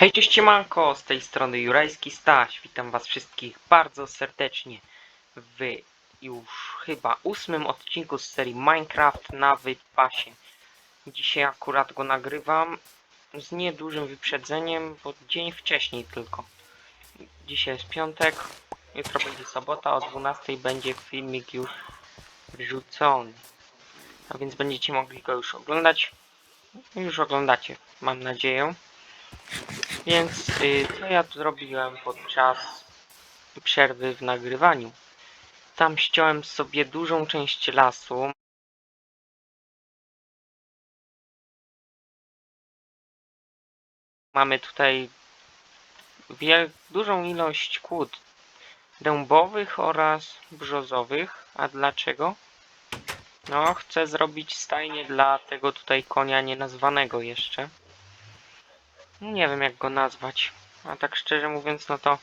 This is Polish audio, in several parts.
Hej, cześć siemanko, z tej strony Jurajski Staś. Witam was wszystkich bardzo serdecznie w już chyba ósmym odcinku z serii Minecraft na wypasie. Dzisiaj akurat go nagrywam z niedużym wyprzedzeniem, bo dzień wcześniej tylko. Dzisiaj jest piątek, jutro będzie sobota, o 12 będzie filmik już wrzucony. A więc będziecie mogli go już oglądać. Już oglądacie, mam nadzieję. Więc y, co ja zrobiłem podczas przerwy w nagrywaniu? Tam ściąłem sobie dużą część lasu. Mamy tutaj dużą ilość kłód dębowych oraz brzozowych. A dlaczego? No, chcę zrobić stajnię dla tego tutaj konia nienazwanego jeszcze. Nie wiem jak go nazwać. A tak szczerze mówiąc, no to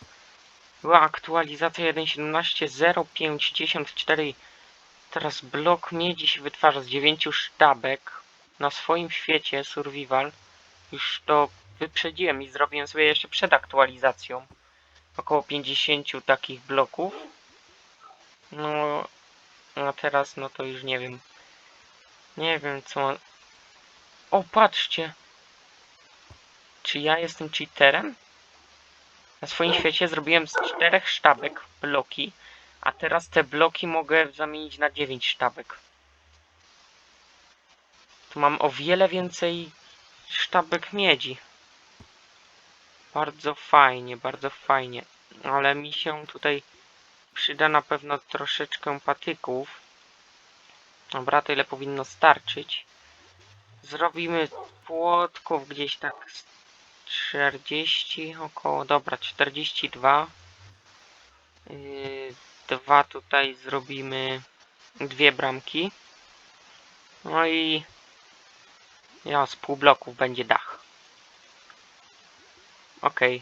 była aktualizacja 1.17.0.5.10.4 Teraz blok miedzi się wytwarza z 9 sztabek na swoim świecie survival. Już to wyprzedziłem i zrobiłem sobie jeszcze przed aktualizacją. Około 50 takich bloków. No, a teraz no to już nie wiem. Nie wiem co... O, patrzcie! Czy ja jestem cheaterem? Na swoim świecie zrobiłem z czterech sztabek bloki, a teraz te bloki mogę zamienić na 9 sztabek. Tu mam o wiele więcej sztabek miedzi. Bardzo fajnie, bardzo fajnie. Ale mi się tutaj przyda na pewno troszeczkę patyków. Dobra, tyle powinno starczyć. Zrobimy płotków gdzieś tak 40 około, dobra, 42. Yy, dwa tutaj zrobimy dwie bramki. No i ja z pół bloków będzie dach. Okej.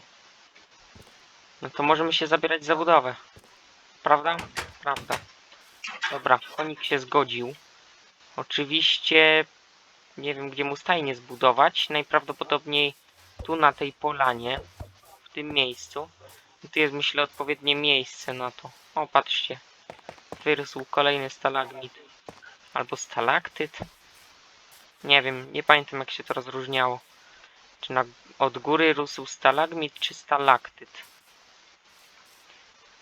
No to możemy się zabierać za budowę. Prawda? Prawda. Dobra, konik się zgodził. Oczywiście nie wiem gdzie mu stajnie zbudować. Najprawdopodobniej tu na tej polanie, w tym miejscu. Tu jest myślę odpowiednie miejsce na to. O, patrzcie. Wyrósł kolejny stalagmit. Albo stalaktyt. Nie wiem, nie pamiętam jak się to rozróżniało. Czy na, od góry rósł stalagmit, czy stalaktyt.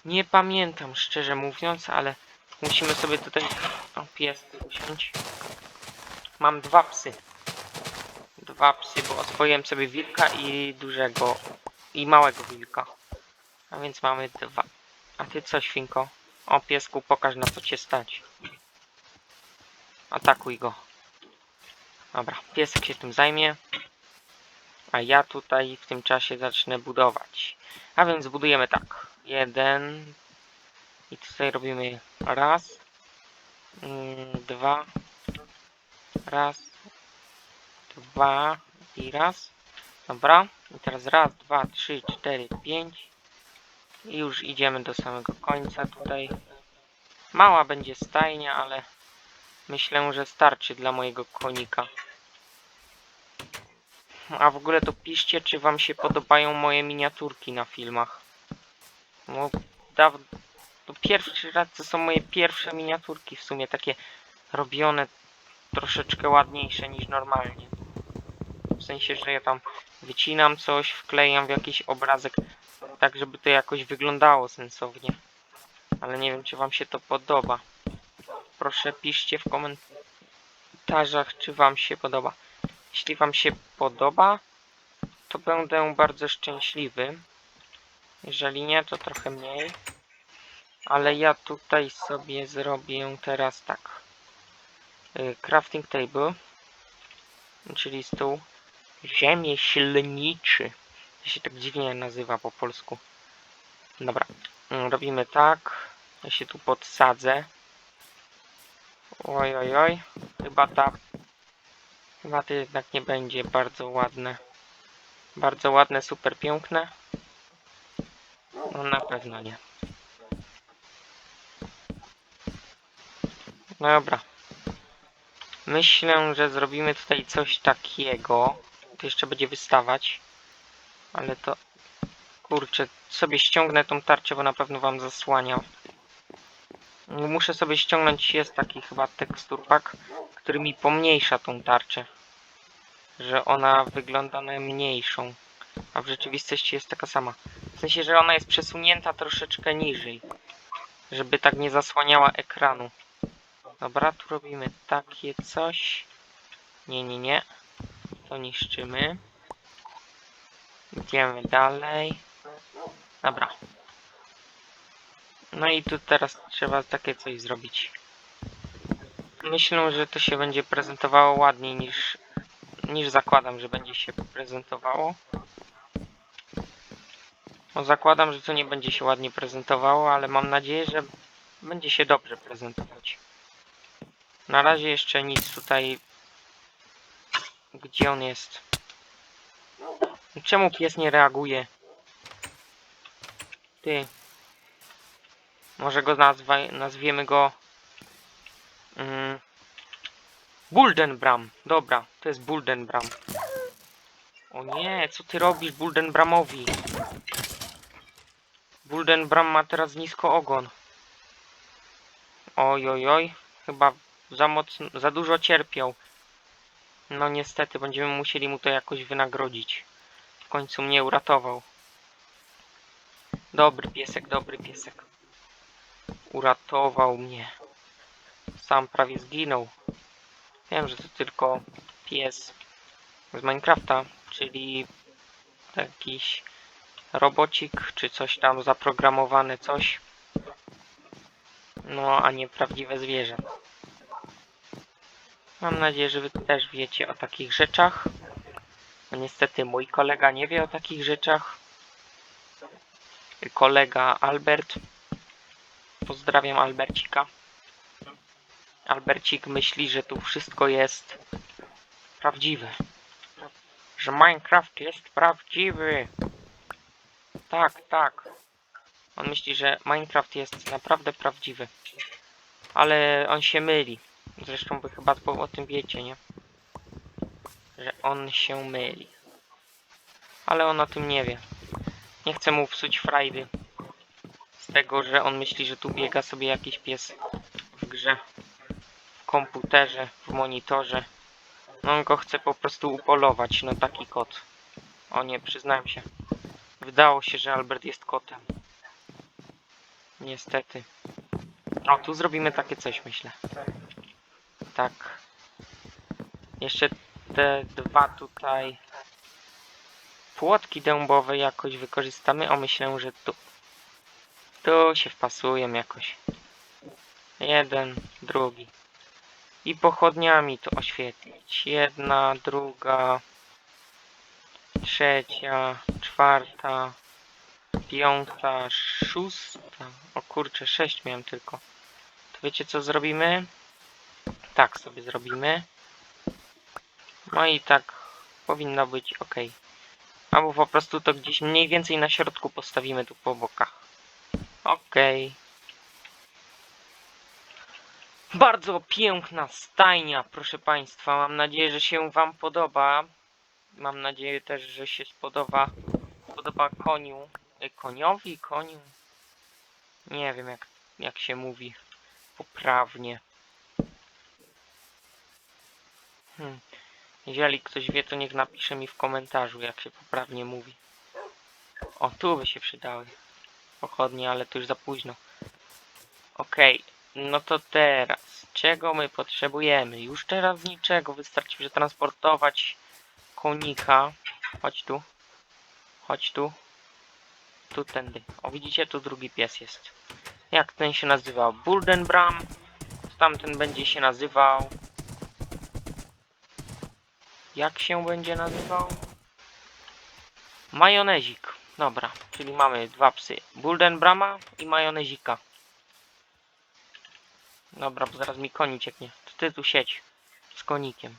Nie pamiętam, szczerze mówiąc, ale musimy sobie tutaj... O, pies, usiąść. Mam dwa psy dwa psy, bo oswoiłem sobie wilka i dużego i małego wilka. A więc mamy dwa. A ty co, świnko? O, piesku, pokaż na co cię stać. Atakuj go. Dobra, piesek się tym zajmie. A ja tutaj w tym czasie zacznę budować. A więc budujemy tak. Jeden. I tutaj robimy raz. mm, Dwa. Raz dwa i raz. Dobra. I teraz raz, dwa, trzy, cztery, pięć. I już idziemy do samego końca tutaj. Mała będzie stajnia, ale myślę, że starczy dla mojego konika. A w ogóle to piszcie, czy wam się podobają moje miniaturki na filmach. No, daw... To pierwszy raz to są moje pierwsze miniaturki w sumie, takie robione troszeczkę ładniejsze niż normalnie. Sensie, że ja tam wycinam coś, wklejam w jakiś obrazek, tak żeby to jakoś wyglądało sensownie. Ale nie wiem, czy wam się to podoba. Proszę piszcie w komentarzach, czy wam się podoba. Jeśli wam się podoba, to będę bardzo szczęśliwy. Jeżeli nie, to trochę mniej. Ale ja tutaj sobie zrobię teraz tak. Y, Crafting table, czyli stół Rzemieślniczy. To się tak dziwnie nazywa po polsku. Dobra. Mm, Robimy tak. Ja się tu podsadzę. Oj, oj, oj. Chyba ta... Chyba to jednak nie będzie bardzo ładne. Bardzo ładne, super piękne. No na pewno nie. Dobra. Myślę, że zrobimy tutaj coś takiego. Jeszcze będzie wystawać. Ale to... Kurczę, sobie ściągnę tą tarczę, bo na pewno wam zasłania. Muszę sobie ściągnąć, jest taki chyba tekstur pack, który mi pomniejsza tą tarczę. Że ona wygląda na mniejszą. A w rzeczywistości jest taka sama. W sensie, że ona jest przesunięta troszeczkę niżej. Żeby tak nie zasłaniała ekranu. Dobra, tu robimy takie coś. Nie, nie, nie. To niszczymy. Idziemy dalej. Dobra. No i tu teraz trzeba takie coś zrobić. Myślę, że to się będzie prezentowało ładniej niż, niż zakładam, że będzie się prezentowało. No zakładam, że to nie będzie się ładnie prezentowało, ale mam nadzieję, że będzie się dobrze prezentować. Na razie jeszcze nic tutaj. Gdzie on jest? Czemu pies nie reaguje? Ty. Może go nazwa, nazwiemy go... Mm, Buldenbram. Dobra, to jest Buldenbram. O nie, co ty robisz Buldenbramowi? Buldenbram ma teraz nisko ogon. Oj, oj, oj. Chyba za mocno, za dużo cierpiał. No niestety, będziemy musieli mu to jakoś wynagrodzić. W końcu mnie uratował. Dobry piesek, dobry piesek. Uratował mnie. Sam prawie zginął. Wiem, że to tylko pies z Minecrafta, czyli jakiś robocik, czy coś tam zaprogramowane coś. No, a nie prawdziwe zwierzę. Mam nadzieję, że wy też wiecie o takich rzeczach. No niestety mój kolega nie wie o takich rzeczach. Kolega Albert. Pozdrawiam Albercika. Albercik myśli, że tu wszystko jest prawdziwe. Że Minecraft jest prawdziwy. Tak, tak. On myśli, że Minecraft jest naprawdę prawdziwy. Ale on się myli. Zresztą wy chyba o tym wiecie, nie? Że on się myli. Ale on o tym nie wie. Nie chcę mu psuć frajdy. Z tego, że on myśli, że tu biega sobie jakiś pies w grze. W komputerze, w monitorze. No on go chce po prostu upolować, no taki kot. O nie, przyznałem się. Wydało się, że Albert jest kotem. Niestety. O, tu zrobimy takie coś, myślę. Tak. Jeszcze te dwa tutaj płotki dębowe jakoś wykorzystamy. O, myślę, że tu. Tu się wpasują jakoś. Jeden, drugi. I pochodniami to oświetlić. Jedna, druga, trzecia, czwarta, piąta, szósta. O kurczę, sześć miałem tylko. To wiecie co zrobimy? Tak sobie zrobimy. No i tak powinno być ok. Albo po prostu to gdzieś mniej więcej na środku postawimy tu po bokach. Ok. Bardzo piękna stajnia, proszę Państwa. Mam nadzieję, że się Wam podoba. Mam nadzieję też, że się spodoba, podoba koniu. e, Koniowi? Koniu? Nie wiem jak, jak się mówi poprawnie. Hmm. Jeżeli ktoś wie, to niech napisze mi w komentarzu, jak się poprawnie mówi. O, tu by się przydały pochodnie, ale to już za późno. Okej, no to teraz, czego my potrzebujemy? Już teraz niczego, wystarczy przetransportować konika. Chodź tu. Chodź tu. Tu tędy. O, widzicie, tu drugi pies jest. Jak ten się nazywał? Buldenbram. Tamten będzie się nazywał... Jak się będzie nazywał? Majonezik. Dobra, czyli mamy dwa psy. Buldenbrama i majonezika. Dobra, bo zaraz mi koni cieknie. To ty tu siedź z konikiem.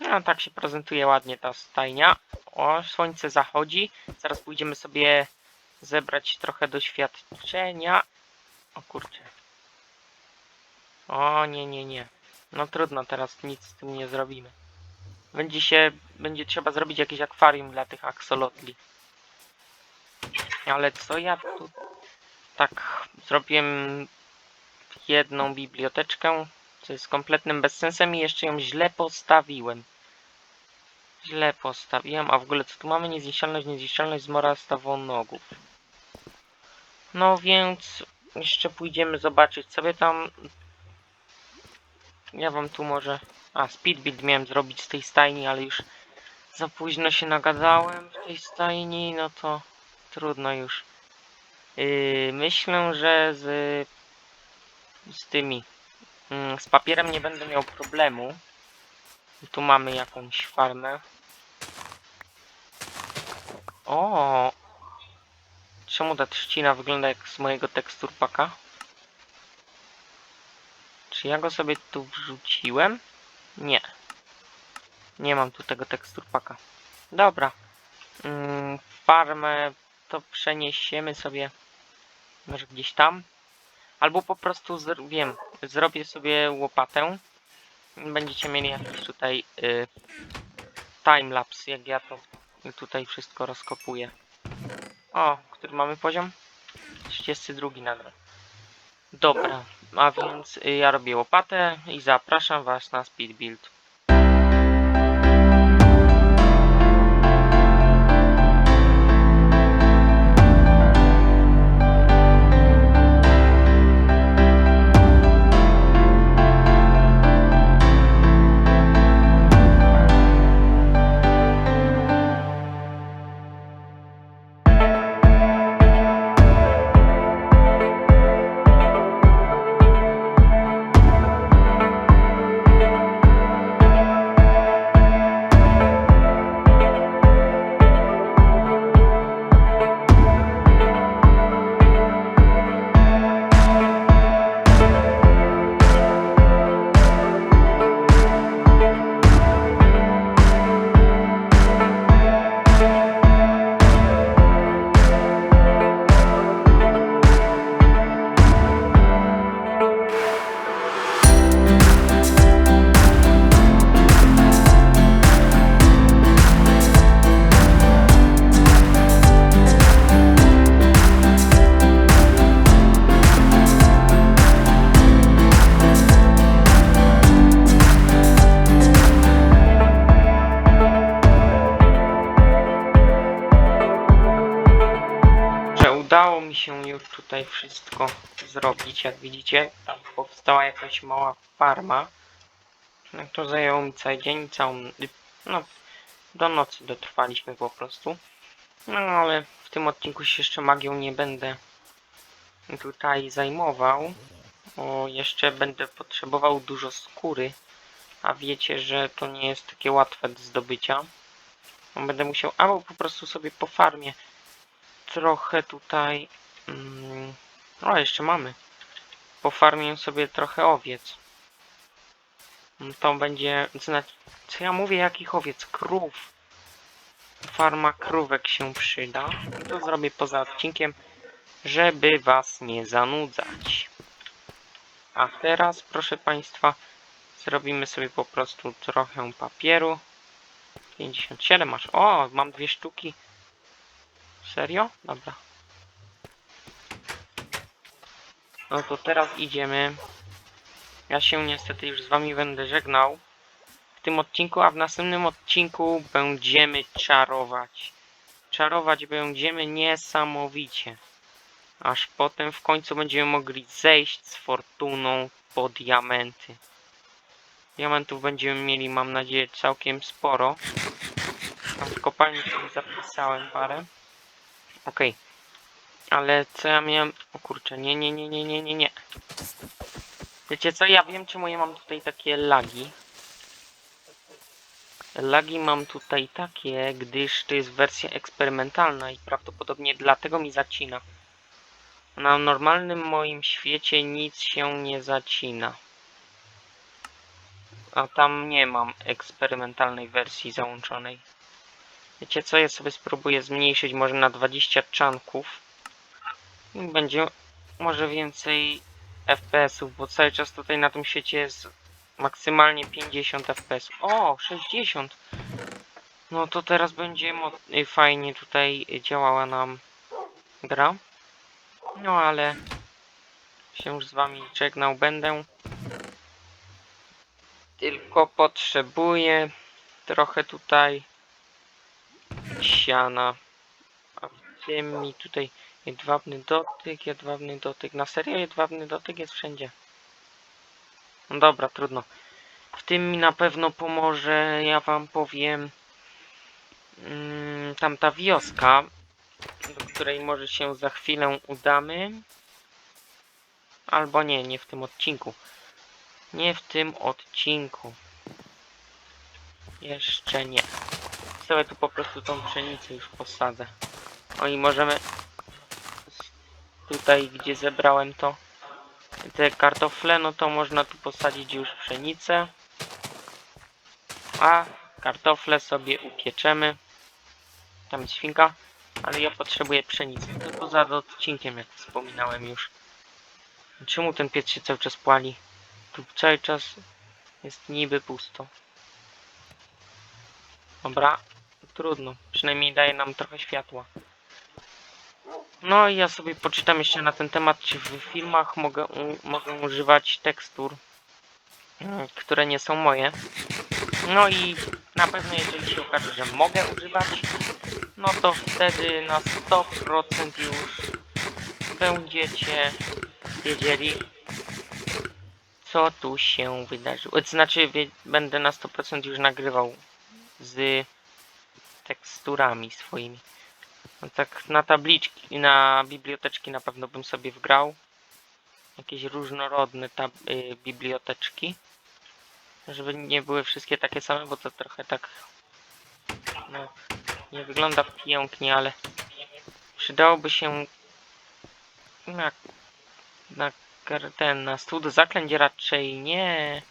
No, tak się prezentuje ładnie ta stajnia. O, słońce zachodzi. Zaraz pójdziemy sobie zebrać trochę doświadczenia. O kurczę. O, nie, nie, nie. No trudno, teraz nic z tym nie zrobimy. Będzie się, będzie trzeba zrobić jakieś akwarium dla tych aksolotli. Ale co ja tu... Tak, zrobiłem jedną biblioteczkę, co jest kompletnym bezsensem i jeszcze ją źle postawiłem. Źle postawiłem, a w ogóle co tu mamy? Niezniszczalność, niezniszczalność, zmora stawonogów. No więc jeszcze pójdziemy zobaczyć sobie tam. Ja wam tu może... A, speed build miałem zrobić z tej stajni, ale już za późno się nagadałem w tej stajni, no to trudno już. Yy, myślę, że z, z tymi, mm, z papierem nie będę miał problemu. Tu mamy jakąś farmę. O! Czemu ta trzcina wygląda jak z mojego teksturpaka? Czy ja go sobie tu wrzuciłem? Nie. Nie mam tu tego teksturpaka. Dobra. Mm, farmę to przeniesiemy sobie może gdzieś tam. Albo po prostu wiem, zrobię sobie łopatę. Będziecie mieli jakiś tutaj y, timelapse, jak ja to tutaj wszystko rozkopuję. O, który mamy poziom? 32 nagle. Dobra, a więc y, ja robię łopatę i zapraszam was na speed build. Tutaj wszystko zrobić. Jak widzicie, tam powstała jakaś mała farma. No to zajęło mi cały dzień, całą. No, do nocy dotrwaliśmy po prostu. No ale w tym odcinku się jeszcze magią nie będę tutaj zajmował. Bo jeszcze będę potrzebował dużo skóry. A wiecie, że to nie jest takie łatwe do zdobycia. Będę musiał albo po prostu sobie po farmie trochę tutaj. Mm, o, jeszcze mamy. Pofarmię sobie trochę owiec. Mm, To będzie. Znaczy, co ja mówię, jakich owiec? Krów. Farma krówek się przyda. To zrobię poza odcinkiem, żeby was nie zanudzać. A teraz, proszę Państwa, zrobimy sobie po prostu trochę papieru. 57 masz. O, mam dwie sztuki. Serio? Dobra. No to teraz idziemy. Ja się niestety już z wami będę żegnał w tym odcinku, a w następnym odcinku będziemy czarować. Czarować będziemy niesamowicie. Aż potem w końcu będziemy mogli zejść z fortuną po diamenty. Diamentów będziemy mieli, mam nadzieję, całkiem sporo. Tam w kopalni sobie zapisałem parę. Okej. Ale co ja miałem... O kurczę, nie, nie, nie, nie, nie, nie, nie. Wiecie co, ja wiem czemu ja mam tutaj takie lagi. Lagi mam tutaj takie, gdyż to jest wersja eksperymentalna i prawdopodobnie dlatego mi zacina. Na normalnym moim świecie nic się nie zacina. A tam nie mam eksperymentalnej wersji załączonej. Wiecie co, ja sobie spróbuję zmniejszyć może na 20 czanków. Będzie może więcej FPS-ów, bo cały czas tutaj na tym świecie jest maksymalnie 50 fps. O, 60! No to teraz będzie y, fajnie tutaj działała nam gra. No ale się już z wami żegnał będę. Tylko potrzebuję trochę tutaj siana. A w tym mi tutaj jedwabny dotyk, jedwabny dotyk. Na serio jedwabny dotyk jest wszędzie. No dobra, trudno. W tym mi na pewno pomoże, ja wam powiem, mm, tamta wioska, do której może się za chwilę udamy. Albo nie, nie w tym odcinku. Nie w tym odcinku. Jeszcze nie. Sobie tu po prostu tą pszenicę już posadzę. O i możemy tutaj, gdzie zebrałem to te kartofle, no to można tu posadzić już pszenicę. A kartofle sobie upieczemy. Tam jest świnka, ale ja potrzebuję pszenicy. To poza odcinkiem, jak wspominałem już. Czemu ten piec się cały czas pali? Tu cały czas jest niby pusto. Dobra, trudno. Przynajmniej daje nam trochę światła. No i ja sobie poczytam jeszcze na ten temat, czy w filmach mogę, mogę używać tekstur, mm, które nie są moje. No i na pewno jeżeli się okaże, że mogę używać, no to wtedy na 100% już będziecie wiedzieli, co tu się wydarzyło. Znaczy, będę na 100% już nagrywał z teksturami swoimi. Tak na tabliczki, na biblioteczki na pewno bym sobie wgrał. Jakieś różnorodne tab y, biblioteczki. Żeby nie były wszystkie takie same, bo to trochę tak no, nie wygląda pięknie, ale przydałoby się na, na ten, na stół do zaklęć raczej nie.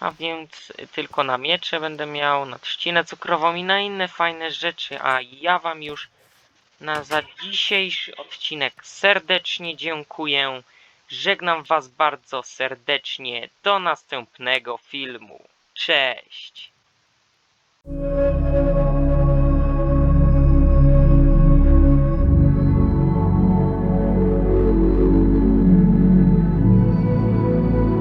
A więc tylko na miecze będę miał, na trzcinę cukrową i na inne fajne rzeczy. A ja wam już na za dzisiejszy odcinek serdecznie dziękuję. Żegnam was bardzo serdecznie. Do następnego filmu. Cześć.